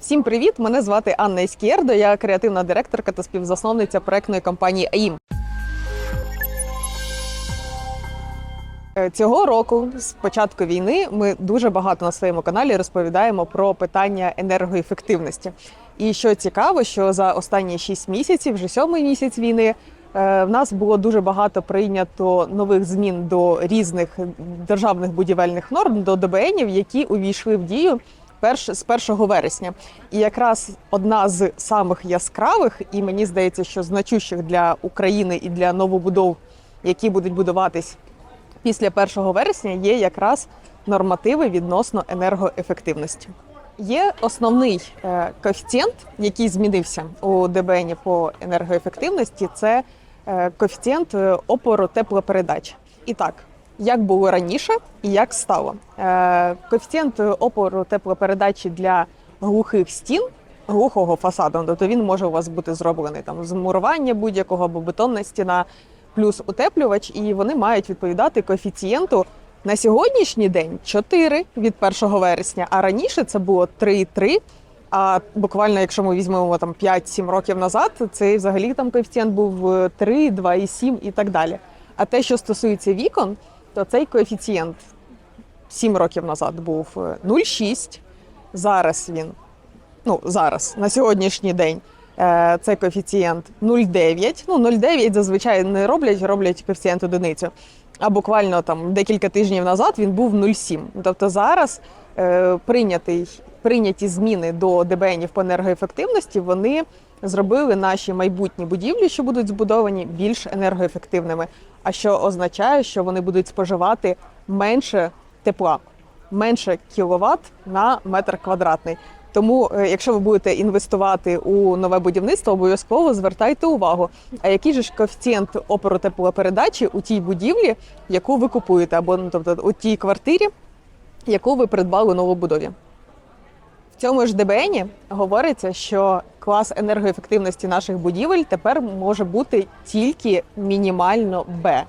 Всім привіт! Мене звати Анна Іскєрдо. Я креативна директорка та співзасновниця проектної компанії АІМ. Е, Цього року, з початку війни, ми дуже багато на своєму каналі розповідаємо про питання енергоефективності. І що цікаво, що за останні 6 місяців, вже сьомий місяць війни, е, в нас було дуже багато прийнято нових змін до різних державних будівельних норм, до ДБНів, які увійшли в дію перш з 1 вересня. І якраз одна з самих яскравих, і мені здається, що значущих для України і для новобудов, які будуть будуватись після 1 вересня, є якраз нормативи відносно енергоефективності. Є основний е, коефіцієнт, який змінився у ДБН по енергоефективності. Це е, коефіцієнт е, опору теплопередач. І так, як було раніше і як стало. Е, Коефіцієнт опору теплопередачі для глухих стін, глухого фасаду, тобто він може у вас бути зроблений там з мурування будь-якого або бетонна стіна, плюс утеплювач, і вони мають відповідати коефіцієнту на сьогоднішній день 4 від 1 вересня, а раніше це було 3,3. А буквально, якщо ми візьмемо там 5-7 років назад, це взагалі там коефіцієнт був е, 3, 2,7 і так далі. А те, що стосується вікон, то цей коефіцієнт 7 років назад був е, 0,6. Зараз він, ну зараз, на сьогоднішній день, е, цей коефіцієнт 0,9. Ну, 0,9 зазвичай не роблять, роблять коефіцієнт одиницю. А буквально там декілька тижнів назад він був 0,7. Тобто зараз е, прийнятий, прийняті зміни до ДБНів по енергоефективності, вони зробили наші майбутні будівлі, що будуть збудовані, більш енергоефективними. А що означає, що вони будуть споживати менше тепла, менше кіловат на метр квадратний. Тому, е, якщо ви будете інвестувати у нове будівництво, обов'язково звертайте увагу, а який же ж коефіцієнт опору теплопередачі у тій будівлі, яку ви купуєте, або ну, тобто у тій квартирі, яку ви придбали у новобудові. Цьому ж ДБНі говориться, що клас енергоефективності наших будівель тепер може бути тільки мінімально Б.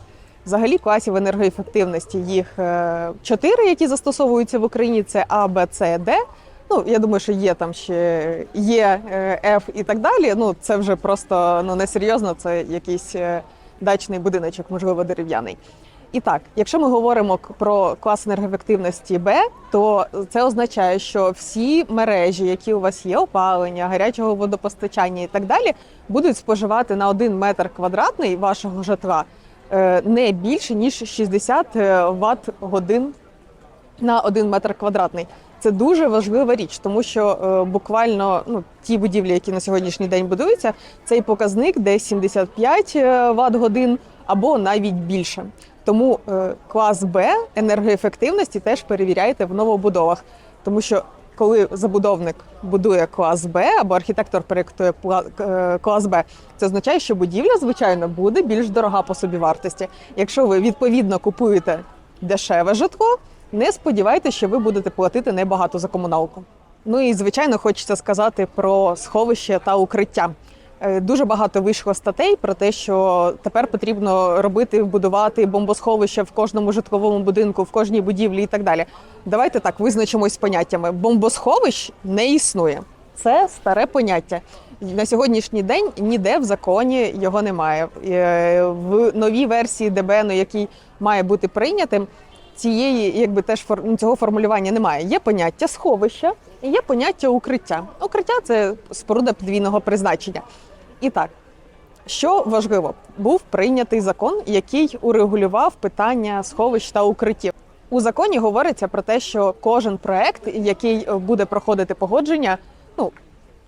Взагалі класів енергоефективності їх е, чотири, які застосовуються в Україні. Це А, Б, С, Д. Ну я думаю, що є там ще є е, Ф і так далі. Ну це вже просто ну несерйозно. Це якийсь е, дачний будиночок, можливо, дерев'яний. І так, якщо ми говоримо про клас енергоефективності Б, то це означає, що всі мережі, які у вас є, опалення, гарячого водопостачання і так далі, будуть споживати на 1 метр квадратний вашого житла е, не більше ніж 60 Вт годин на 1 метр квадратний. Це дуже важлива річ, тому що е, буквально ну ті будівлі, які на сьогоднішній день будуються, цей показник десь 75 Вт годин або навіть більше. Тому е, клас Б енергоефективності теж перевіряйте в новобудовах, тому що коли забудовник будує клас Б або архітектор проєктує е, клас Б, це означає, що будівля, звичайно, буде більш дорога по собівартості. Якщо ви відповідно купуєте дешеве житло, не сподівайтеся, що ви будете платити небагато за комуналку. Ну і звичайно, хочеться сказати про сховище та укриття. Е, Дуже багато вийшло статей про те, що тепер потрібно робити, будувати бомбосховище в кожному житловому будинку, в кожній будівлі і так далі. Давайте так визначимось з поняттями. Бомбосховищ не існує. Це старе поняття. На сьогоднішній день ніде в законі його немає. Е, В новій версії ДБН, який має бути прийнятим, цієї, якби теж цього формулювання немає. Є поняття сховища є поняття укриття. Укриття це споруда подвійного призначення. І так, що важливо, був прийнятий закон, який урегулював питання сховищ та укриттів. У законі говориться про те, що кожен проект, який буде проходити погодження, ну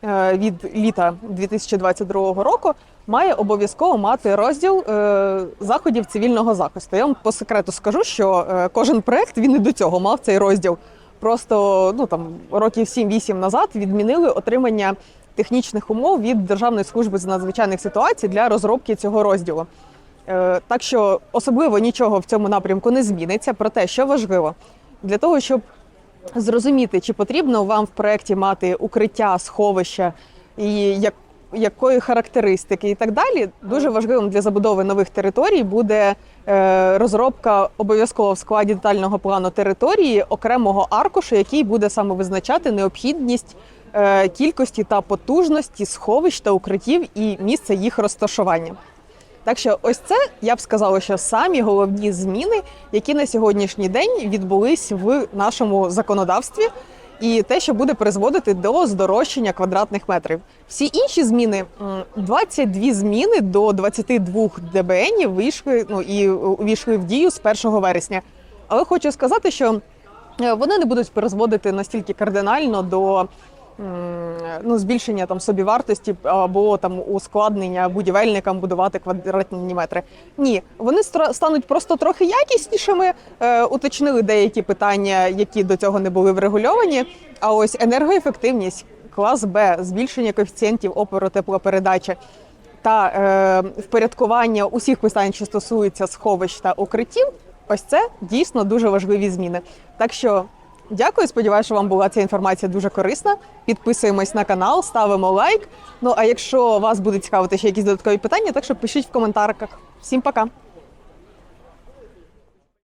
е, від літа 2022 року, має обов'язково мати розділ е, заходів цивільного захисту. Я вам по секрету скажу, що е, кожен проект він і до цього мав цей розділ. Просто ну там років 7-8 назад відмінили отримання технічних умов від Державної служби з надзвичайних ситуацій для розробки цього розділу. Е, Так що особливо нічого в цьому напрямку не зміниться. Проте, що важливо, для того, щоб зрозуміти, чи потрібно вам в проєкті мати укриття, сховища і як, якої характеристики і так далі, дуже важливим для забудови нових територій буде е, розробка обов'язково в складі детального плану території окремого аркушу, який буде саме визначати необхідність е, кількості та потужності сховищ та укриттів і місце їх розташування. Так що, ось це я б сказала, що самі головні зміни, які на сьогоднішній день відбулись в нашому законодавстві, і те, що буде призводити до здорожчання квадратних метрів. Всі інші зміни, м, 22 зміни до 22 ДБН вийшли ну і увійшли в дію з 1 вересня. Але хочу сказати, що е, вони не будуть призводити настільки кардинально до ну, збільшення там собівартості або там ускладнення будівельникам будувати квадратні метри. Ні, вони стануть просто трохи якіснішими, е, уточнили деякі питання, які до цього не були врегульовані. А ось енергоефективність, клас Б, збільшення коефіцієнтів опору теплопередачі та е, впорядкування усіх питань, що стосуються сховищ та укриттів, ось це дійсно дуже важливі зміни. Так що дякую, сподіваюся, що вам була ця інформація дуже корисна. Підписуємось на канал, ставимо лайк. Ну а якщо вас буде цікавити ще якісь додаткові питання, так що пишіть в коментарях. Всім пока!